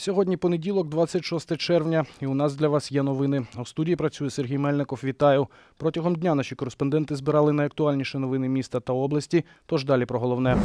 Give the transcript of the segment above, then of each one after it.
Сьогодні понеділок, 26 червня, і у нас для вас є новини. У студії працює Сергій Мельников. Вітаю. Протягом дня наші кореспонденти збирали найактуальніші новини міста та області. Тож далі про головне.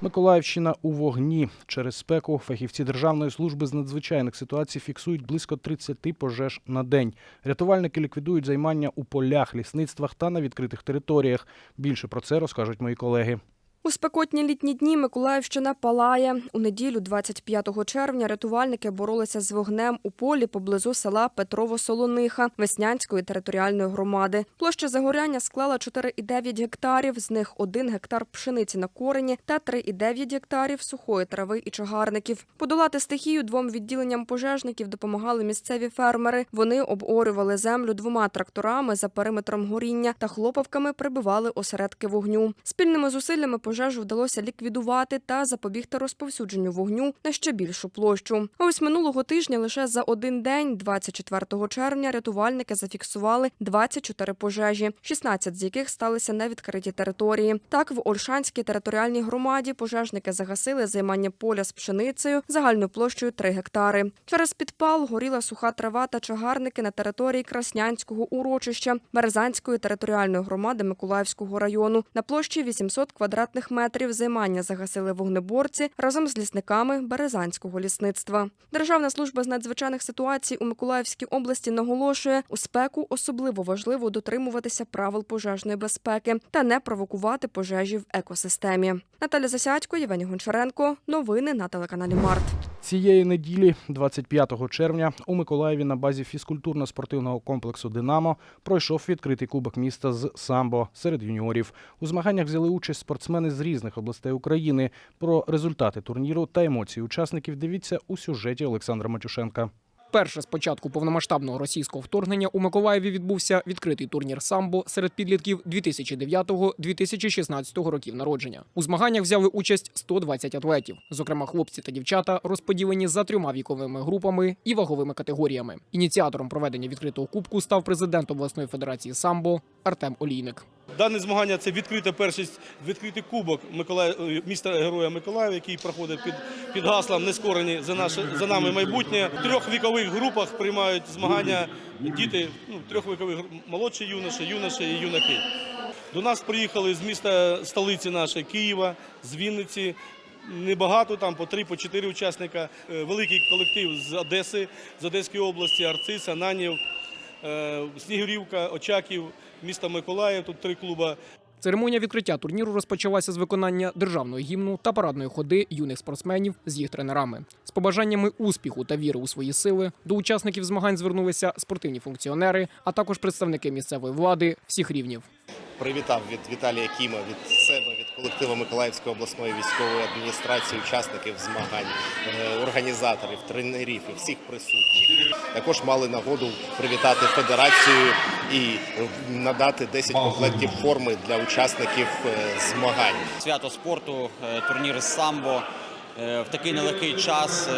Миколаївщина у вогні. Через спеку фахівці Державної служби з надзвичайних ситуацій фіксують близько 30 пожеж на день. Рятувальники ліквідують займання у полях, лісництвах та на відкритих територіях. Більше про це розкажуть мої колеги. У спекотні літні дні Миколаївщина палає. У неділю, 25 червня, рятувальники боролися з вогнем у полі поблизу села Петрово-Солониха Веснянської територіальної громади. Площа загоряння склала 4,9 гектарів, з них 1 гектар пшениці на корені та 3,9 гектарів сухої трави і чагарників. Подолати стихію двом відділенням пожежників допомагали місцеві фермери. Вони оборювали землю двома тракторами за периметром горіння та хлопавками прибивали осередки вогню. Спільними зусиллями пожежу вдалося ліквідувати та запобігти розповсюдженню вогню на ще більшу площу. А ось минулого тижня лише за один день, 24 червня, рятувальники зафіксували 24 пожежі, 16 з яких сталися на відкритій території. Так, в Ольшанській територіальній громаді пожежники загасили займання поля з пшеницею загальною площею 3 гектари. Через підпал горіла суха трава та чагарники на території Краснянського урочища Березанської територіальної громади Миколаївського району. На площі 800 квадратних метрів займання загасили вогнеборці разом з лісниками Березанського лісництва. Державна служба з надзвичайних ситуацій у Миколаївській області наголошує, у спеку особливо важливо дотримуватися правил пожежної безпеки та не провокувати пожежі в екосистемі. Наталя Засядько, Євгеній Гончаренко. Новини на телеканалі Март. Цієї неділі, 25 червня, у Миколаєві на базі фізкультурно-спортивного комплексу Динамо пройшов відкритий кубок міста з самбо серед юніорів. У змаганнях взяли участь спортсмени з різних областей України. Про результати турніру та емоції учасників дивіться у сюжеті Олександра Матюшенка. Вперше з початку повномасштабного російського вторгнення у Миколаєві відбувся відкритий турнір самбо серед підлітків 2009-2016 років народження. У змаганнях взяли участь 120 атлетів. Зокрема, хлопці та дівчата розподілені за трьома віковими групами і ваговими категоріями. Ініціатором проведення відкритого кубку став президент обласної федерації самбо Артем Олійник. Дане змагання це відкрита першість, відкритий кубок Миколаїв, е, міста Героя Миколаєва, який проходить під, під гаслом Нескорені за наше за нами майбутнє. Трьох вікових групах приймають змагання діти, ну трьох вікових молодші юноші, юноші і юнаки. До нас приїхали з міста столиці нашої Києва, з Вінниці. Небагато там по три, по чотири учасника. Е, Великий колектив з Одеси, з Одеської області, Арцис, Ананів, е, Снігурівка, Очаків, місто Миколаїв. Тут три клуби. Церемонія відкриття турніру розпочалася з виконання державного гімну та парадної ходи юних спортсменів з їх тренерами. З побажаннями успіху та віри у свої сили до учасників змагань звернулися спортивні функціонери, а також представники місцевої влади всіх рівнів. привітав від Віталія Кіма від себе, від колективу Миколаївської обласної військової адміністрації, учасників змагань, е, організаторів, тренерів і всіх присутніх. Також мали нагоду привітати федерацію і надати 10 комплектів форми для учасників е, змагань. свято спорту, е, турнір з самбо е, в такий нелегкий час,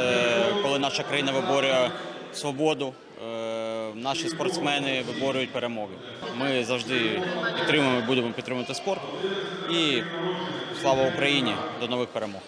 коли наша країна виборює свободу. Наші спортсмени виборюють перемоги. Ми завжди підтримуємо, будемо підтримувати спорт. І слава Україні! До нових перемог!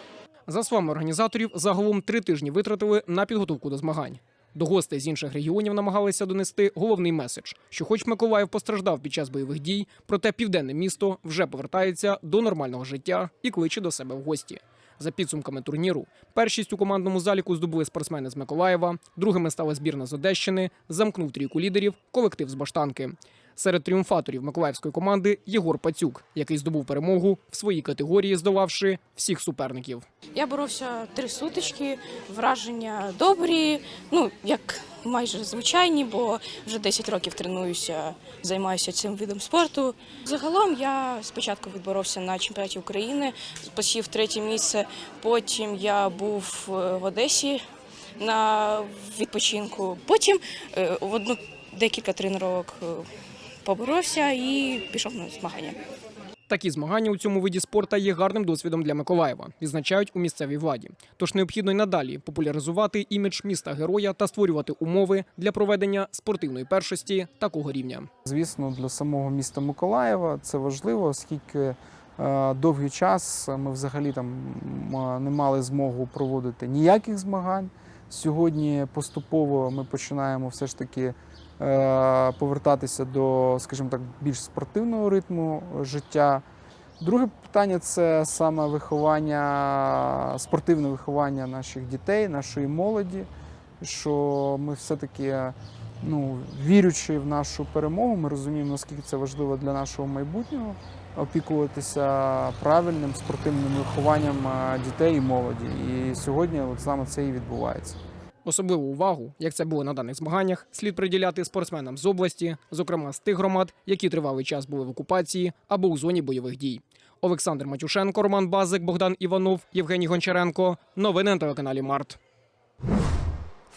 За словами організаторів, загалом три тижні витратили на підготовку до змагань. До гостей з інших регіонів намагалися донести головний меседж, що, хоч Миколаїв постраждав під час бойових дій, проте південне місто вже повертається до нормального життя і кличе до себе в гості. За підсумками турніру, першість у командному заліку здобули спортсмени з Миколаєва, другими стала збірна з Одещини, замкнув трійку лідерів колектив з Баштанки. Серед тріумфаторів миколаївської команди Єгор Пацюк, який здобув перемогу в своїй категорії, здолавши всіх суперників. Я боровся три сутички, враження добрі, ну як майже звичайні, бо вже 10 років тренуюся, займаюся цим видом спорту. Загалом я спочатку відборовся на чемпіонаті України, посів третє місце. Потім я був е, в Одесі на відпочинку. Потім е, в одну декілька тренувок е, поборовся і пішов на змагання. Такі змагання у цьому виді спорту є гарним досвідом для Миколаєва, відзначають у місцевій владі. Тож необхідно й надалі популяризувати імідж міста героя та створювати умови для проведення спортивної першості такого рівня. Звісно, для самого міста Миколаєва це важливо, оскільки е, довгий час ми взагалі там не мали змогу проводити ніяких змагань. Сьогодні поступово ми починаємо все ж таки повертатися до, скажімо так, більш спортивного ритму життя. Друге питання це саме виховання, спортивне виховання наших дітей, нашої молоді. Що ми все-таки, ну, вірячи в нашу перемогу, ми розуміємо, наскільки це важливо для нашого майбутнього опікуватися правильним спортивним вихованням е, дітей і молоді. І сьогодні от саме це і відбувається. Особливу увагу, як це було на даних змаганнях, слід приділяти спортсменам з області, зокрема з тих громад, які тривалий час були в окупації або у зоні бойових дій. Олександр Матюшенко, Роман Базик, Богдан Іванов, Євгеній Гончаренко. Новини на телеканалі Март.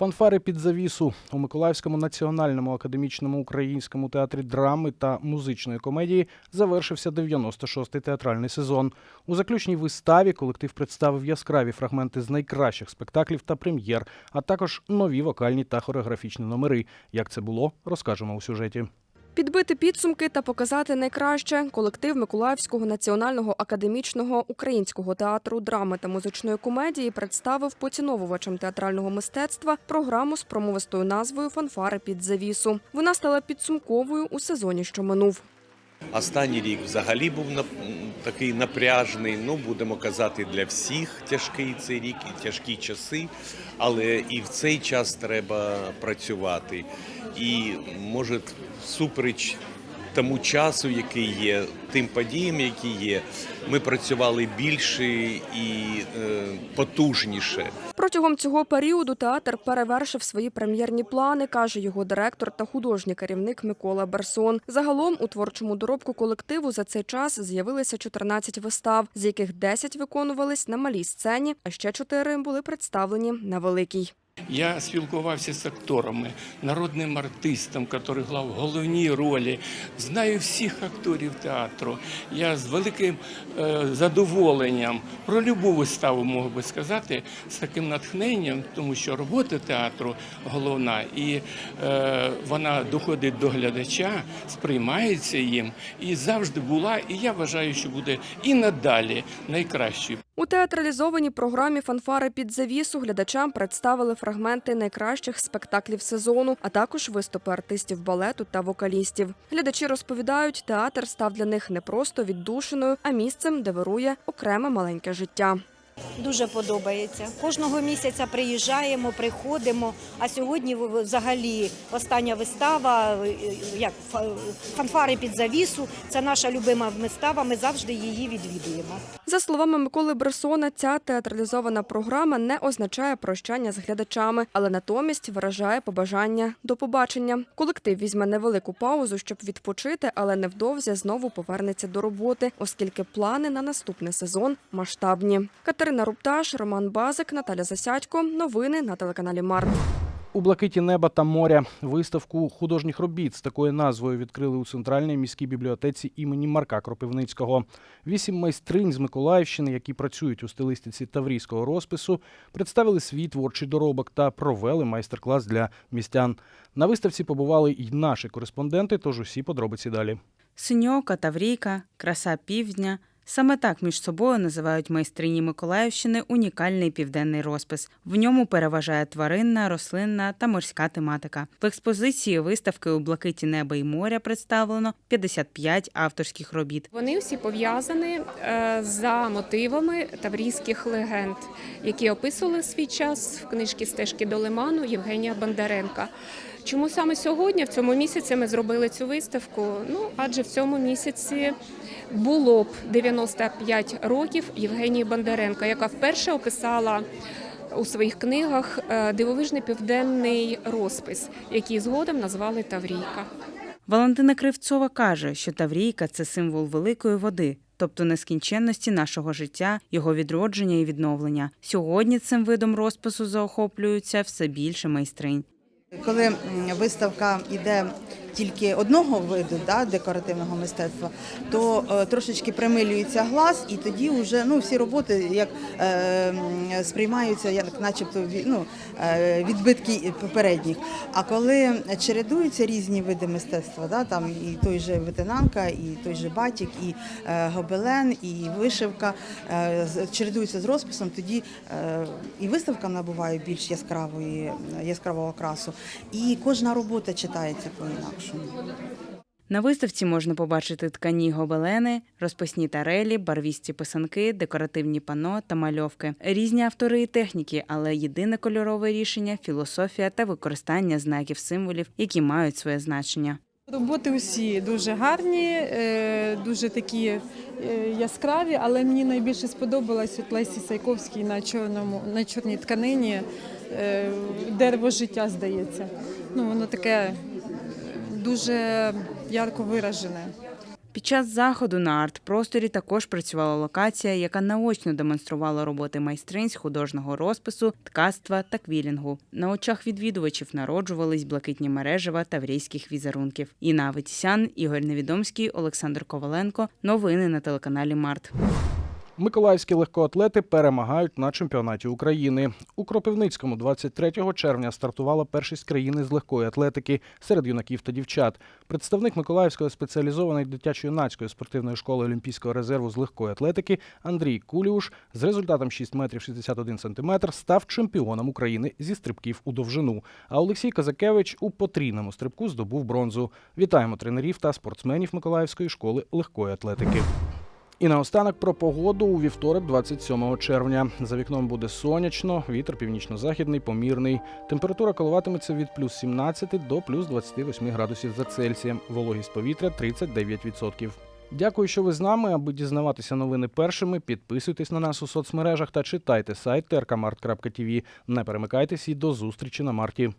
Фанфари під завісу у Миколаївському національному академічному українському театрі драми та музичної комедії завершився 96-й театральний сезон. У заключній виставі колектив представив яскраві фрагменти з найкращих спектаклів та прем'єр, а також нові вокальні та хореографічні номери. Як це було, розкажемо у сюжеті. Підбити підсумки та показати найкраще колектив Миколаївського національного академічного українського театру драми та музичної комедії представив поціновувачам театрального мистецтва програму з промовистою назвою Фанфари під завісу. Вона стала підсумковою у сезоні, що минув. Останній рік взагалі був такий напряжний. Ну будемо казати, для всіх тяжкий цей рік і тяжкі часи, але і в цей час треба працювати. І може, всупереч тому часу, який є, тим подіям, які є, ми працювали більше і е, потужніше. Протягом цього періоду театр перевершив свої прем'єрні плани, каже його директор та художній керівник Микола Берсон. Загалом у творчому доробку колективу за цей час з'явилися 14 вистав, з яких 10 виконувались на малій сцені, а ще 4 були представлені на великій. Я спілкувався з акторами, народним артистом, який грав головні ролі. Знаю всіх акторів театру. Я з великим е, задоволенням про любу виставу можу би сказати з таким натхненням, тому що робота театру головна, і е, вона доходить до глядача, сприймається їм і завжди була. І я вважаю, що буде і надалі найкращою. У театралізованій програмі Фанфари під завісу глядачам представили фрагменти найкращих спектаклів сезону, а також виступи артистів балету та вокалістів. Глядачі розповідають, театр став для них не просто віддушиною, а місцем, де вирує окреме маленьке життя. Дуже подобається. Кожного місяця приїжджаємо, приходимо. А сьогодні взагалі остання вистава, е, як фа- фанфари під завісу. Це наша любима вистава. Ми завжди її відвідуємо. За словами Миколи Бресона, ця театралізована програма не означає прощання з глядачами, але натомість виражає побажання до побачення. Колектив візьме невелику паузу, щоб відпочити, але невдовзі знову повернеться до роботи, оскільки плани на наступний сезон масштабні. Катерина Рупташ, Роман Базик, Наталя Засядько. Новини на телеканалі Март. У блакиті неба та моря виставку художніх робіт з такою назвою відкрили у центральній міській бібліотеці імені Марка Кропивницького. Вісім майстринь з Миколаївщини, які працюють у стилистиці таврійського розпису, представили свій творчий доробок та провели майстер-клас для містян. На виставці побували й наші кореспонденти, тож усі подробиці далі. Синьока, Таврійка, краса півдня. Саме так між собою називають майстрині Миколаївщини унікальний південний розпис. В ньому переважає тваринна, рослинна та морська тематика. В експозиції виставки у блакиті неба і моря представлено 55 авторських робіт. Вони всі пов'язані е, за мотивами таврійських легенд, які описували свій час в книжці Стежки до Лиману Євгенія Бондаренка. Чому саме сьогодні, в цьому місяці, ми зробили цю виставку? Ну, адже в цьому місяці було б 95 років Євгенії Бондаренка, яка вперше описала у своїх книгах е, дивовижний південний розпис, який згодом назвали Таврійка. Валентина Кривцова каже, що Таврійка це символ великої води. Тобто нескінченності нашого життя, його відродження і відновлення. Сьогодні цим видом розпису заохоплюються все більше майстринь. Коли виставка йде тільки одного виду да, декоративного мистецтва, то е, трошечки примилюється глаз, і тоді вже ну, всі роботи як е, сприймаються як начебто ну, е, відбитки попередніх. А коли чередуються різні види мистецтва, да, там і той же ветенанка, і той же батік, і е, гобелен, і вишивка е, чередуються з розписом, тоді е, і виставка набуває більш яскравої, яскравого окрасу, і кожна робота читається На виставці можна побачити ткані гобелени, розписні тарелі, барвісті писанки, декоративні пано та мальовки. Різні автори і техніки, але єдине кольорове рішення філософія та використання знаків символів, які мають своє значення. Роботи усі дуже гарні, е, дуже такі е, яскраві, але мені найбільше сподобалось от Лесі Сайковській на чорному на чорній тканині е, дерево життя, здається. Ну воно таке дуже ярко виражене. Під час заходу на арт-просторі також працювала локація, яка наочно демонструвала роботи майстринь з художнього розпису, ткацтва та квілінгу. На очах відвідувачів народжувались блакитні мережева таврійських візерунків. Інна Аветісян, Ігор Невідомський, Олександр Коваленко. Новини на телеканалі Март. Миколаївські легкоатлети перемагають на чемпіонаті України. У Кропивницькому 23 червня стартувала першість країни з легкої атлетики серед юнаків та дівчат. Представник Миколаївської спеціалізованої дитячо-юнацької спортивної школи Олімпійського резерву з легкої атлетики Андрій Куліуш з результатом 6 метрів 61 сантиметр став чемпіоном України зі стрибків у довжину. А Олексій Казакевич у потрійному стрибку здобув бронзу. Вітаємо тренерів та спортсменів Миколаївської школи легкої атлетики. І наостанок про погоду у вівторок, 27 червня. За вікном буде сонячно, вітер північно-західний, помірний. Температура коливатиметься від плюс 17 до плюс 28 градусів за Цельсієм. Вологість повітря 39%. Дякую, що ви з нами. Аби дізнаватися новини першими, підписуйтесь на нас у соцмережах та читайте сайт trkmart.tv. Не перемикайтесь і до зустрічі на марті.